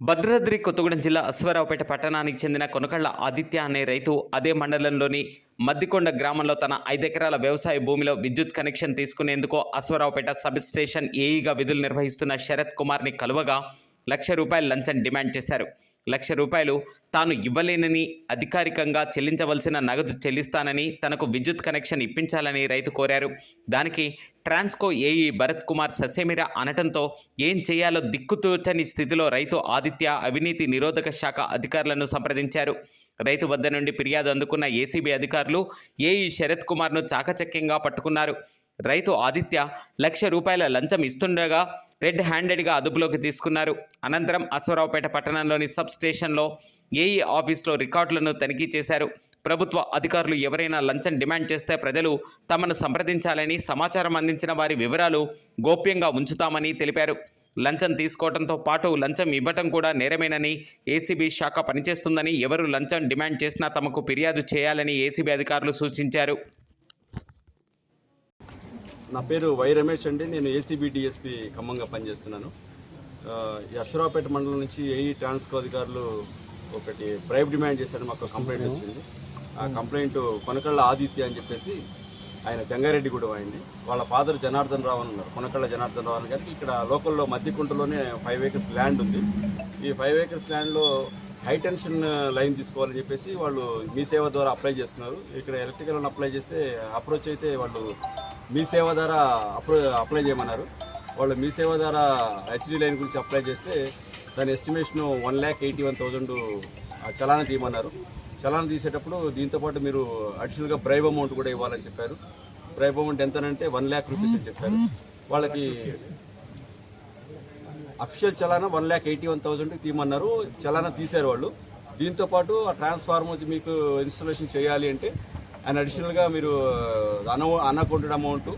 భద్రాద్రి కొత్తగూడెం జిల్లా అశ్వరావుపేట పట్టణానికి చెందిన కొనకళ్ళ ఆదిత్య అనే రైతు అదే మండలంలోని మద్దికొండ గ్రామంలో తన ఐదెకరాల వ్యవసాయ భూమిలో విద్యుత్ కనెక్షన్ తీసుకునేందుకు అశ్వరావుపేట సబ్ స్టేషన్ ఏఈగా విధులు నిర్వహిస్తున్న శరత్ కుమార్ని కలువగా లక్ష రూపాయల లంచం డిమాండ్ చేశారు. లక్ష రూపాయలు తాను ఇవ్వలేనని అధికారికంగా చెల్లించవలసిన నగదు చెల్లిస్తానని తనకు విద్యుత్ కనెక్షన్ ఇప్పించాలని రైతు కోరారు. దానికి ట్రాన్స్కో ఏఈ భరత్ కుమార్ ససేమిరా అనటంతో ఏం చేయాలో దిక్కుతోచని స్థితిలో రైతు ఆదిత్య అవినీతి నిరోధక శాఖ అధికారులను సంప్రదించారు. రైతు వద్ద నుండి ఫిర్యాదు అందుకున్న ఏసీబీ అధికారులు ఏఈ శరత్ కుమార్ను చాకచక్యంగా పట్టుకున్నారు. రైతు ఆదిత్య లక్ష రూపాయల లంచం ఇస్తుండగా రెడ్ హ్యాండెడ్గా అదుపులోకి తీసుకున్నారు. అనంతరం అశ్వరావుపేట పట్టణంలోని సబ్ స్టేషన్లో ఏఈ ఆఫీస్లో రికార్డులను తనిఖీ చేశారు. ప్రభుత్వ అధికారులు ఎవరైనా లంచం డిమాండ్ చేస్తే ప్రజలు తమను సంప్రదించాలని సమాచారం అందించిన వారి వివరాలు గోప్యంగా ఉంచుతామని తెలిపారు. లంచం తీసుకోవడంతో పాటు లంచం ఇవ్వటం కూడా నేరమేనని ఏసీబీ శాఖ పనిచేస్తుందని ఎవరు లంచం డిమాండ్ చేసినా తమకు ఫిర్యాదు చేయాలని ఏసీబీ అధికారులు సూచించారు. నా పేరు వై రమేష్ అండి. నేను ఏసీబీ డిఎస్పి ఖమ్మంగా పనిచేస్తున్నాను. అశ్వరావుపేట మండలం నుంచి ఏఈ ట్రాన్స్కో అధికారులు ఒకటి బ్రైబ్ డిమాండ్ చేశారు మాకు కంప్లైంట్ వచ్చింది. ఆ కంప్లైంట్ కొనకళ్ళ ఆదిత్య అని చెప్పేసి ఆయన జంగారెడ్డి కూడా అయింది వాళ్ళ ఫాదర్ జనార్దన్ రావు అని ఉన్నారు. కొనకళ్ళ జనార్దన్ రావు గారికి ఇక్కడ లోకల్లో మధ్యకుంటలోనే ఫైవ్ ఏకర్స్ ల్యాండ్ ఉంది. ఈ ఫైవ్ ఏకర్స్ ల్యాండ్లో హై టెన్షన్ లైన్ తీసుకోవాలని చెప్పేసి వాళ్ళు మీ సేవ ద్వారా అప్లై చేసుకున్నారు. ఇక్కడ ఎలక్ట్రికల్ అప్లై చేస్తే అప్రోచ్ అయితే వాళ్ళు మీ సేవ ద్వారా అప్రో అప్లై చేయమన్నారు. వాళ్ళు మీ సేవ ద్వారా హెచ్డి లైన్ గురించి అప్లై చేస్తే దాని estimation one lakh eighty one thousand చలానా తీయమన్నారు. చలానా తీసేటప్పుడు దీంతోపాటు మీరు అడిషనల్గా బ్రైబ్ అమౌంట్ కూడా ఇవ్వాలని చెప్పారు. బ్రైబ్ అమౌంట్ ఎంతనంటే వన్ ల్యాక్ రూపీస్ అని చెప్పారు. వాళ్ళకి official చలానా one lakh eighty one thousand తీయమన్నారు. చలానా తీశారు వాళ్ళు. దీంతో పాటు ఆ ట్రాన్స్ఫార్మర్ వచ్చి మీకు ఇన్స్టాలేషన్ చేయాలి అంటే అండ్ అడిషనల్గా మీరు uh, అన అన్అకౌంటెడ్ అమౌంట్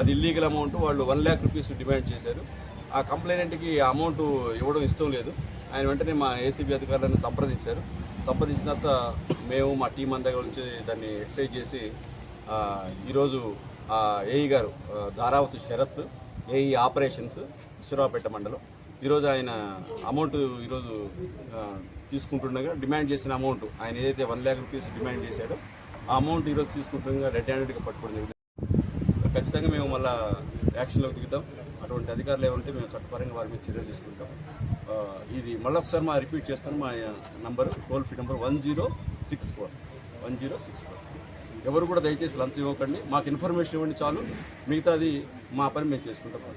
అది ఇల్లీగల్ అమౌంట్ వాళ్ళు వన్ ల్యాక్ రూపీస్ డిమాండ్ చేశారు. ఆ కంప్లైనెంట్కి ఆ అమౌంట్ ఇవ్వడం ఇష్టం లేదు. ఆయన వెంటనే మా ఏసీబీ అధికారులను సంప్రదించారు. సంప్రదించిన తర్వాత మేము మా టీం అంతా వచ్చి దాన్ని ఎక్సైజ్ చేసి ఈరోజు ఏఈ గారు ధారావతి శరత్ ఏఈ ఆపరేషన్స్ ఇశ్వరావుపేట మండలం. ఈరోజు ఆయన అమౌంట్ ఈరోజు తీసుకుంటుండగా డిమాండ్ చేసిన అమౌంట్ ఆయన ఏదైతే వన్ ల్యాక్ రూపీస్ డిమాండ్ చేశాడో ఆ అమౌంట్ ఈరోజు తీసుకుంటుండగా రెడ్ హ్యాండెడ్గా పట్టుకోవడం జరిగింది. ఖచ్చితంగా మేము మళ్ళా యాక్షన్లోకి దిగుతాం. అటువంటి అధికారులు ఏమంటే మేము చట్టపరంగా వారి మీద చర్యలు తీసుకుంటాం. ఇది మళ్ళీ ఒకసారి మా రిపీట్ చేస్తాను మా number toll free number one zero six four one zero six four ఎవరు కూడా దయచేసి లంచ్ ఇవ్వకండి. మాకు ఇన్ఫర్మేషన్ ఇవ్వండి చాలు. మిగతాది మా పని మేము చేసుకుంటాం.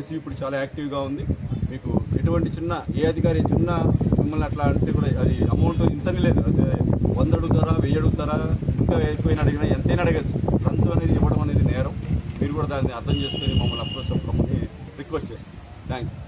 ఏసీ ఇప్పుడు చాలా యాక్టివ్గా ఉంది. మీకు ఎటువంటి చిన్న ఏ అధికారి చిన్న మిమ్మల్ని అట్లా అంటే కూడా అది అమౌంట్ ఇంతని లేదు. అదే వంద అడుగుతారా వెయ్యి అడుగుతారా ఇంకా ఎక్కువైనా అడిగినా ఎంతైనా అడగచ్చు. లంచం అనేది ఇవ్వడం అనేది నేరం. మీరు కూడా దాన్ని అర్థం చేసుకొని మమ్మల్ని అప్రోచ్ అవ్వమని రిక్వెస్ట్ చేస్తాను థ్యాంక్ యూ